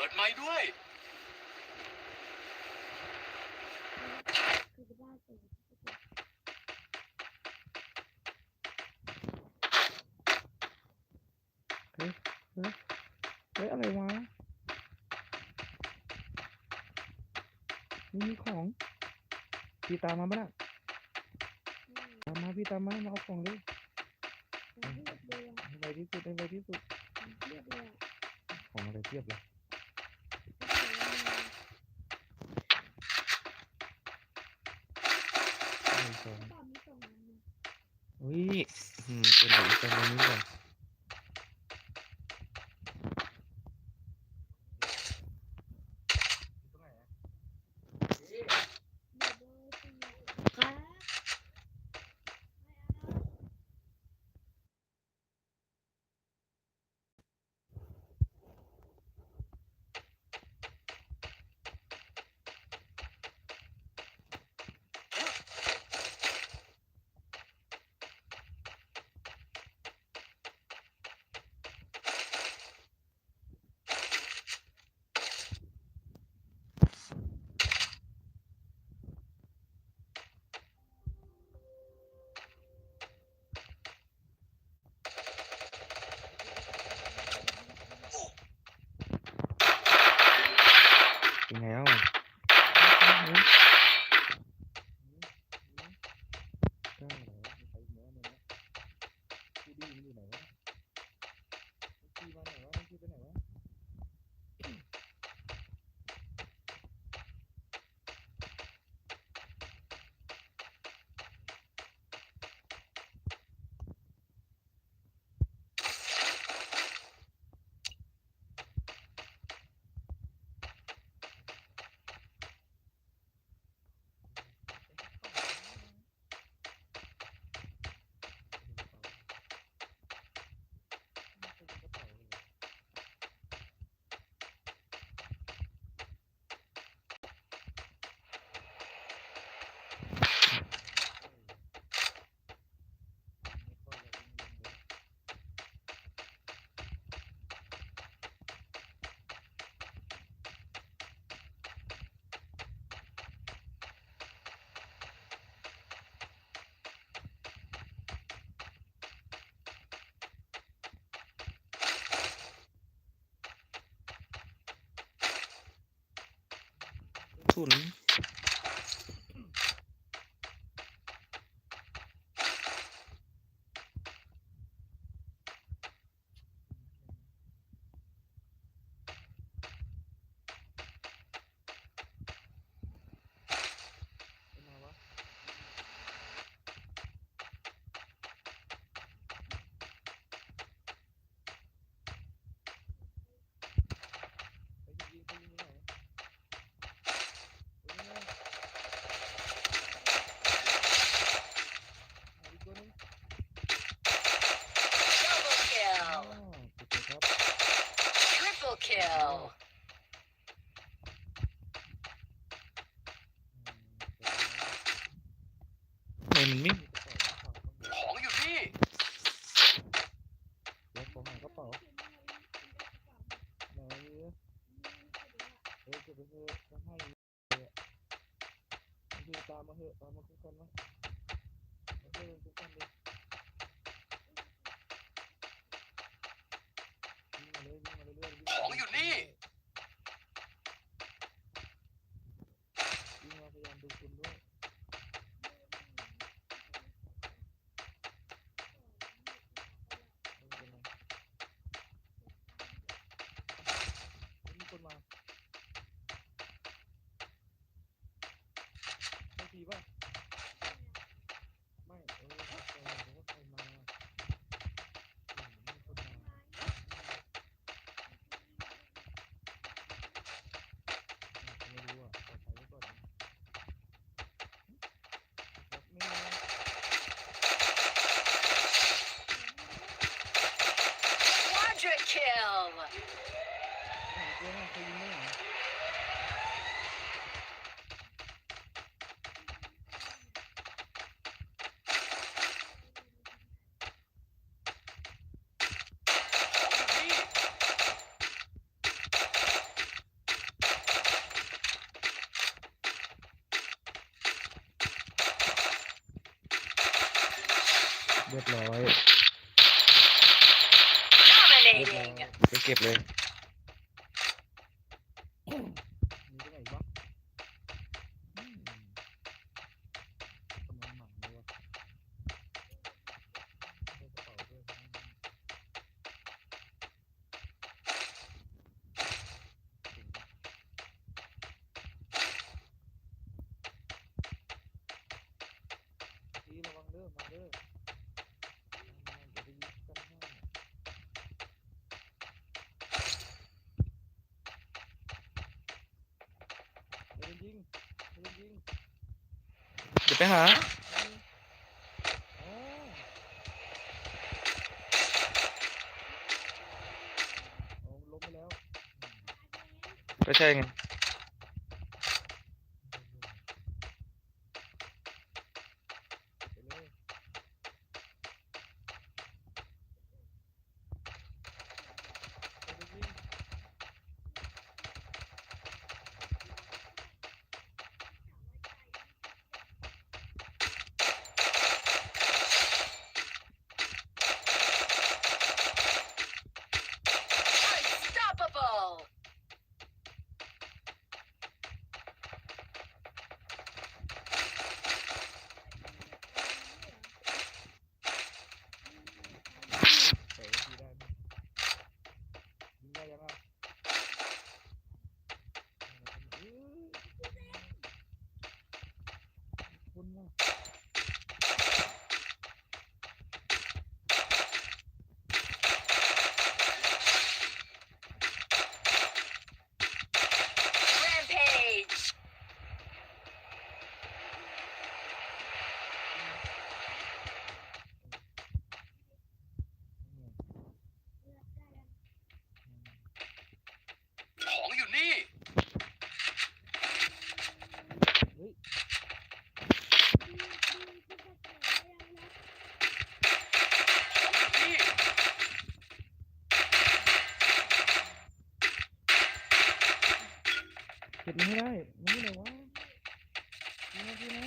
ปิดไม้ด้วยเฮ้ยเฮ้ยอะไรวะนี่มีของพี่ตามมาบ้างตามมาพี่ตามมามาเอาของเลยให้ไวที่สุดให้ไวที่สุด ของอะไรเทียบเลย สองอุ้ยอืมเป็นแบบนี้ก่อน 树林。 มาเหอะมามาคุยกันนะมาคุยกันคุยกันดิ 一块 เรียบร้อยเรียบร้อย Dominating. ไปเก็บเลยมีตรงไหนอีกวะอืมกำลังหมั่นเลยวะใส่กระเป๋าด้วยพี่ระวังเด้อมาเด้อมาๆเดี๋ยวไปยิงกันให้ เดินยิงเดินยิง เดี๋ยว ไปหาอ๋อเอาล้มไปแล้วก็ใช่ไง ไปเลยไปเลยยิง Unstoppable. ใส่ทีได้ไหมยิงได้ยังอะเอ้ยคุณน่ะ Rampage. ของอยู่นี่ เฮ้ย ของอยู่นี่ เก็บมันให้ได้มันนี่ไหนวะพี่นะพี่นะ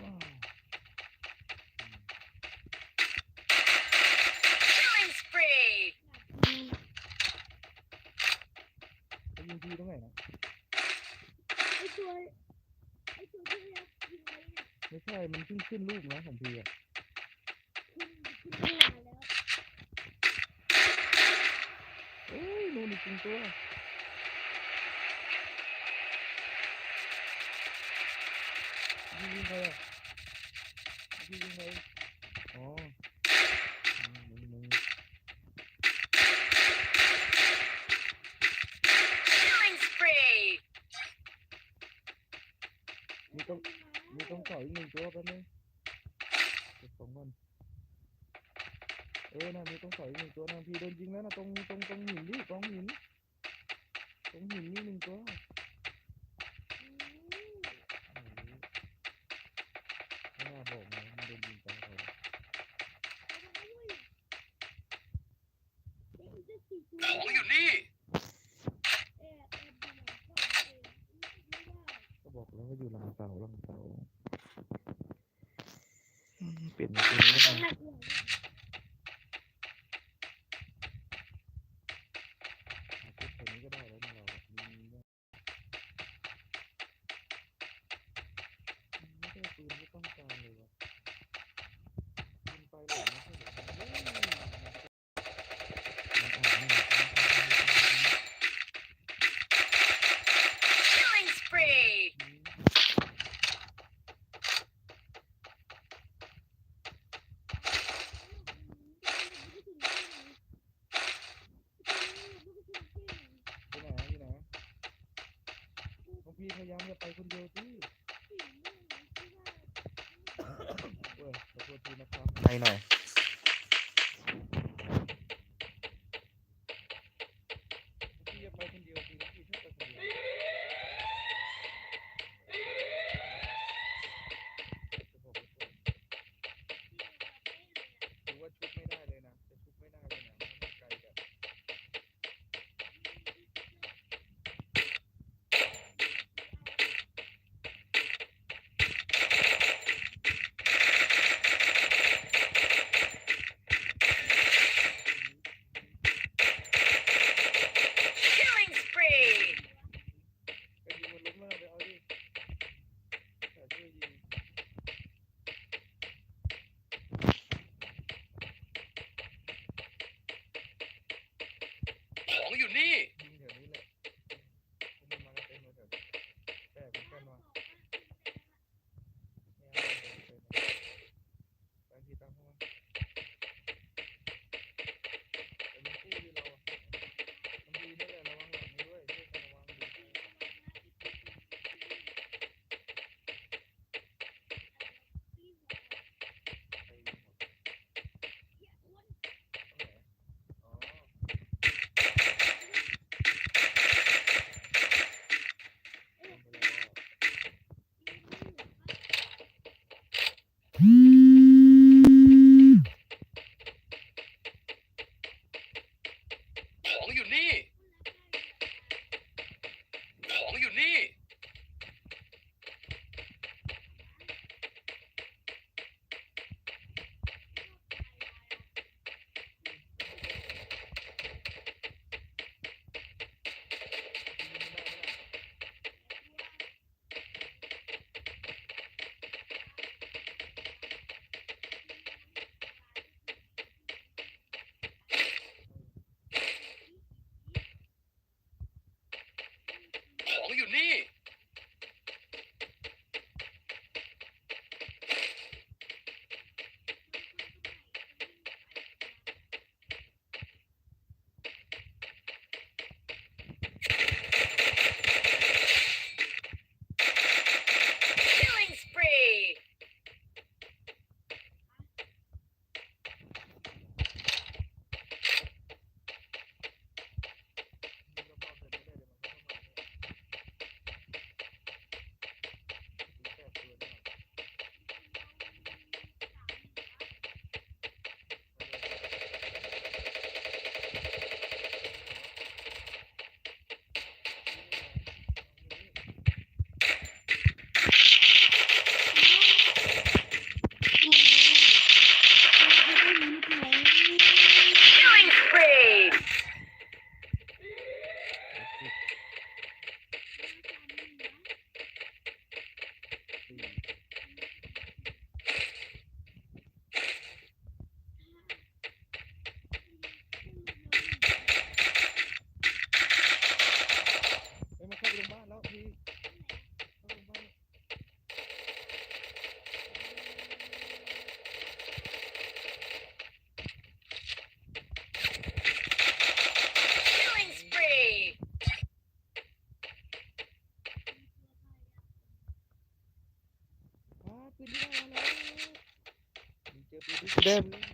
อ้าว Killing spree. ไปยิงทีตรงไหนนะไอตัวไอ ตัวที่เรายิงไว้เนี่ยไม่ใช่ มันขึ้นขึ้นรูปนะของพี่อะขึ้ยนมาแล้วเอ้ยนู่นอีกจริงตัวยิงยิงใครอะยิงยิงใครอ๋ออืมมึงมึง Killing spree. มีต้องมีต้องต่ออีกหนึ่งตัวแป๊บนึง เก็บของก่อนเออนะมีต้องต่ออีกหนึ่งตัวนะพี่โดนยิงแล้วนะตรงตรงตรงหินดิกองหินตรงหินนี่หนึ่งตัวไม่น่าบอกนะมันโดนยิงตายเขาของอยู่นี่ก็บอกแล้วว่าอยู่หลังเสาหลังเสาอืม เปลี่ยนเป็นนี้นะเอาชุดตัวนี้ก็ได้แล้วนะเราอะยิงได้อืมไม่ได้ปืนที่ต้องการเลยวะยิงไปหลังไม่ใช่เหรอเฮ้ยมันออกนี่ Killing spree. ที่ไหนที่ไหนน้องพี่พยายามจะ ไปคนเดียวที่เว้ยขอโทษทีนะครับในหน่อย เ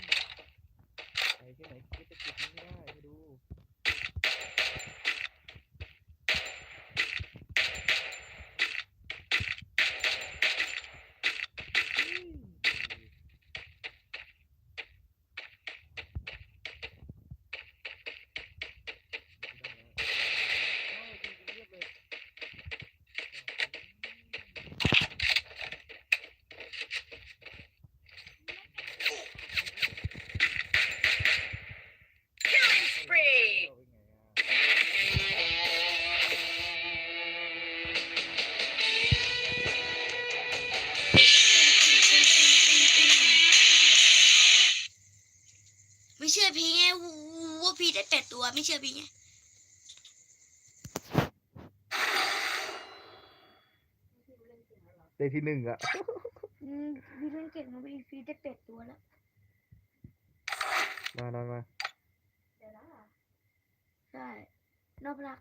เชื่อพี่ไงได้ที่หนึ่งอะอืมพี่เล่นเก่งนะพี่ฟีได้เป็ดตัวแล้วมามามาใช่นอกรัก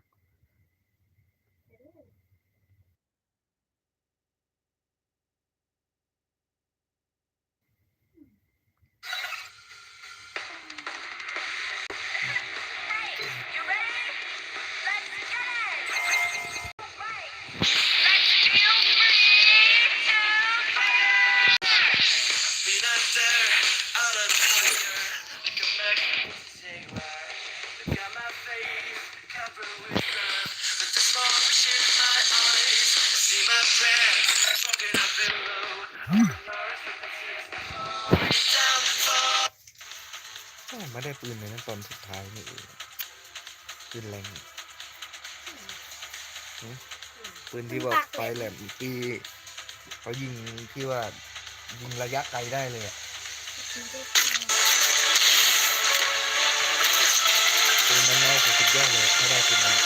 ไม่ได้ปืนในนั้นตอนสุดท้ายนี่เองปืนแรงหึปืนที่บอกปลายแหลมอีกที่เขายิงที่ว่ายิงระยะไกลได้เลยอะฟีได้ปืนนั้นน่าจะสุดยอดเลยถ้าได้ปืนนั้น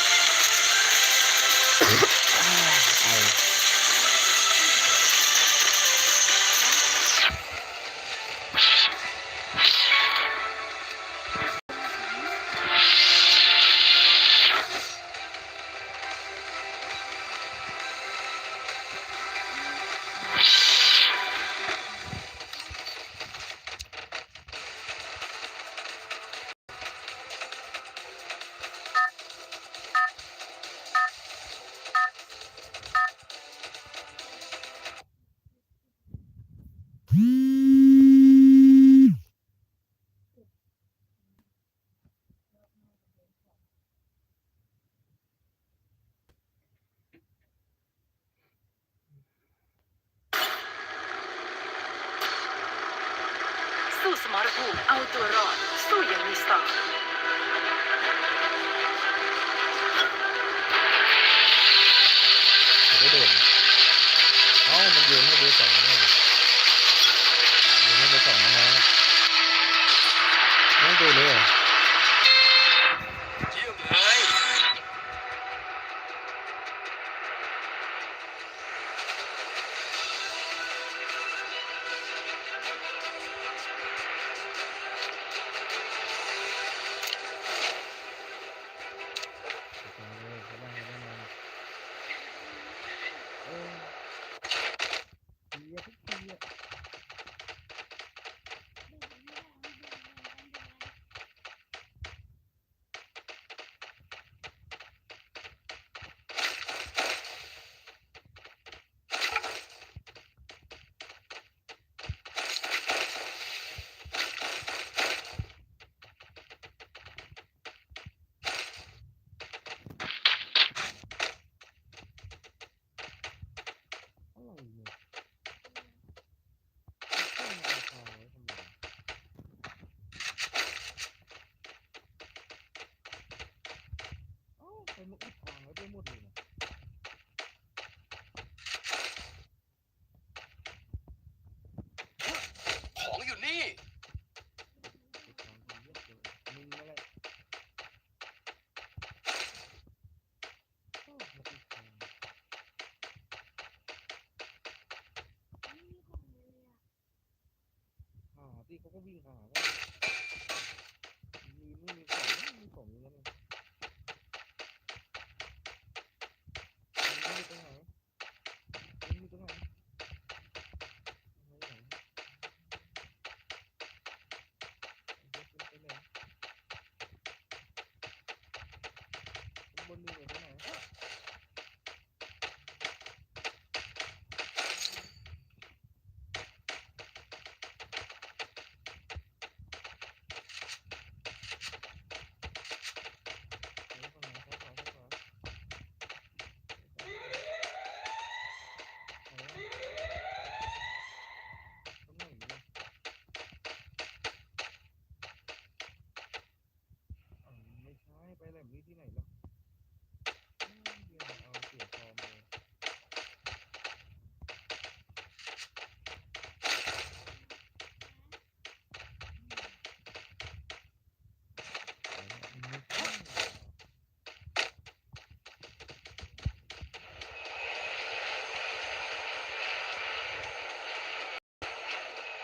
สู้สมรภูมิเอาตัวรอด สู้อย่างมีสไตล์จะได้โดนเอ้ามันโยนให้เบอร์สองเนี่ยโยนให้เบอร์สองนะน้องโดนเลยเหรอ มุกอีกทางไว้ได้หมดเลยนะของอยู่นี่อีกทางที่เยอะเลยมึงนั่นแหละเอ้ามุกอีกทางหาที่เขาก็วิ่งหากัน